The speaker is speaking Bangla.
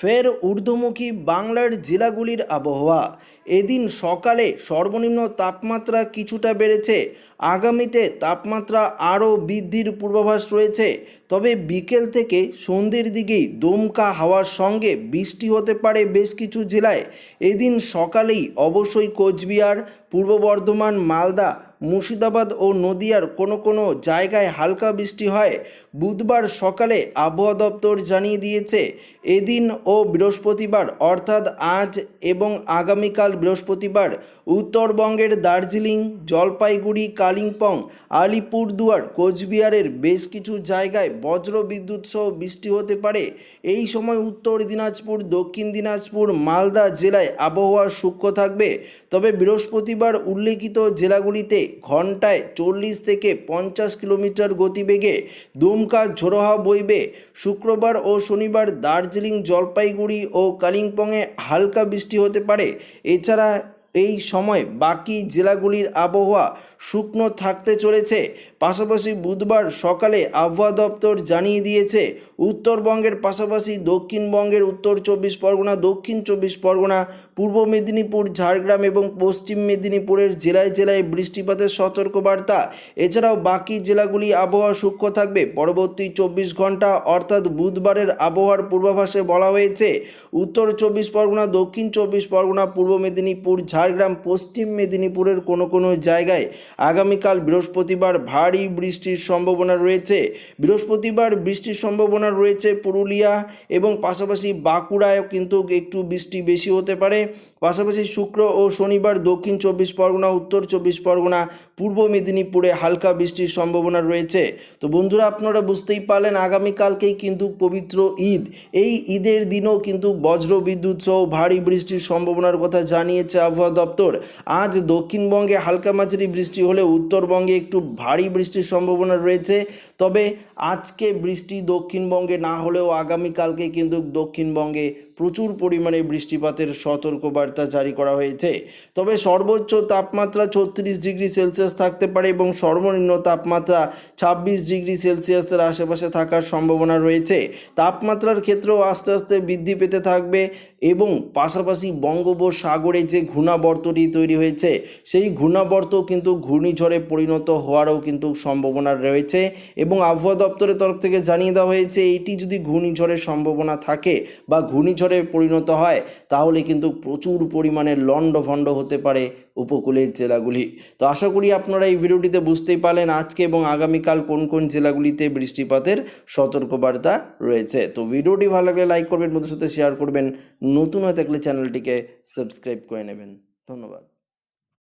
ফের ঊর্ধ্বমুখী বাংলার জেলাগুলির আবহাওয়া। এদিন সকালে সর্বনিম্ন তাপমাত্রা কিছুটা বেড়েছে। আগামীতে তাপমাত্রা আরও বৃদ্ধির পূর্বাভাস রয়েছে। তবে বিকেল থেকে সন্ধ্যের দিকেই দমকা হাওয়ার সঙ্গে বৃষ্টি হতে পারে বেশ কিছু জেলায়। এদিন সকালেই অবশ্যই কোচবিহার, পূর্ব বর্ধমান, মালদা মুর্শিদাবাদ ও নদিয়ার কোনো কোনো জায়গায় হালকা বৃষ্টি হয়। বুধবার সকালে আবহাওয়া দপ্তর জানিয়ে দিয়েছে, এদিন ও বৃহস্পতিবার, অর্থাৎ আজ এবং আগামীকাল বৃহস্পতিবার উত্তরবঙ্গের দার্জিলিং, জলপাইগুড়ি, কালিম্পং, আলিপুরদুয়ার, কোচবিহারের বেশ কিছু জায়গায় বজ্র বিদ্যুৎ সহ বৃষ্টি হতে পারে। এই সময় উত্তর দিনাজপুর, দক্ষিণ দিনাজপুর, মালদা জেলায় আবহাওয়া সূক্ষ্ম থাকবে। তবে বৃহস্পতিবার উল্লেখিত জেলাগুলিতে ঘন্টায় চল্লিশ থেকে পঞ্চাশ কিলোমিটার গতিবেগে দুমকা ঝোড়ো হাওয়া বইবে। শুক্রবার ও শনিবার দার্জিলিং, জলপাইগুড়ি ও কালিম্পংয়ে হালকা বৃষ্টি হতে পারে। এছাড়া এই সময় বাকি জেলাগুলির আবহাওয়া শুকনো থাকতে চলেছে। পাশাপাশি বুধবার সকালে আবহাওয়া দপ্তর জানিয়ে দিয়েছে, উত্তরবঙ্গের পাশাপাশি দক্ষিণবঙ্গের উত্তর চব্বিশ পরগনা, দক্ষিণ চব্বিশ পরগনা, পূর্ব মেদিনীপুর, ঝাড়গ্রাম এবং পশ্চিম মেদিনীপুরের জেলায় জেলায় বৃষ্টিপাতের সতর্কবার্তা। এছাড়াও বাকি জেলাগুলি আবহাওয়া সূক্ষ্ম থাকবে। পরবর্তী চব্বিশ ঘণ্টা অর্থাৎ বুধবারের আবহাওয়ার পূর্বাভাসে বলা হয়েছে, উত্তর চব্বিশ পরগনা, দক্ষিণ চব্বিশ পরগনা, পূর্ব মেদিনীপুর, ঝাড়গ্রাম, পশ্চিম মেদিনীপুরের কোনো কোনো জায়গায় আগামীকাল বৃহস্পতিবার ভারী বৃষ্টির সম্ভাবনা রয়েছে। বৃহস্পতিবার বৃষ্টির সম্ভাবনা রয়েছে পুরুলিয়া এবং পাশাপাশি বাঁকুড়ায় কিন্তু একটু বৃষ্টি বেশি হতে পারে। পাশাপাশি শুক্র ও শনিবার দক্ষিণ চব্বিশ পরগনা, উত্তর চব্বিশ পরগনা, পূর্ব মেদিনীপুরে হালকা বৃষ্টির সম্ভাবনা রয়েছে। তো বন্ধুরা, আপনারা বুঝতেই পারলেন, আগামীকালকেই কিন্তু পবিত্র ঈদ। এই ঈদের দিনও কিন্তু বজ্র বিদ্যুৎ সহ ভারী বৃষ্টির সম্ভাবনার কথা জানিয়েছে আবহাওয়া দপ্তর। আজ দক্ষিণবঙ্গে হালকা মাঝারি বৃষ্টি হলে উত্তরবঙ্গে একটু ভারী বৃষ্টির সম্ভাবনা রয়েছে। তবে আজকে বৃষ্টি দক্ষিণবঙ্গে না হলেও আগামীকালকে কিন্তু দক্ষিণবঙ্গে প্রচুর পরিমাণে বৃষ্টিপাতের সতর্কবার্তা জারি করা হয়েছে। তবে সর্বোচ্চ তাপমাত্রা ছত্রিশ ডিগ্রি সেলসিয়াস থাকতে পারে এবং সর্বনিম্ন তাপমাত্রা ছাব্বিশ ডিগ্রি সেলসিয়াসের আশেপাশে থাকার সম্ভাবনা রয়েছে। তাপমাত্রার ক্ষেত্রেও আস্তে আস্তে বৃদ্ধি পেতে থাকবে এবং পাশাপাশি বঙ্গোপসাগরে যে ঘূর্ণাবর্তটি তৈরি হয়েছে, সেই ঘূর্ণাবর্ত কিন্তু ঘূর্ণিঝড়ে পরিণত হওয়ারও কিন্তু সম্ভাবনা রয়েছে এবং আবহাওয়া দপ্তরের তরফ থেকে জানিয়ে দেওয়া হয়েছে, এটি যদি ঘূর্ণিঝড়ের সম্ভাবনা থাকে বা ঘূর্ণিঝড়ে পরিণত হয়, তাহলে কিন্তু প্রচুর পরিমাণে লণ্ডভণ্ড হতে পারে উপকূলের জেলাগুলি। তো আশা করি আপনারা এই ভিডিওটিতে বুঝতেই পারলেন আজকে এবং আগামীকাল কোন কোন জেলাগুলিতে বৃষ্টিপাতের সতর্কবার্তা রয়েছে। তো ভিডিওটি ভালো লাগলে লাইক করবেন বন্ধুর সাথে শেয়ার করবেন। নতুন হয়ে থাকলে চ্যানেলটিকে সাবস্ক্রাইব করে নেবেন। ধন্যবাদ।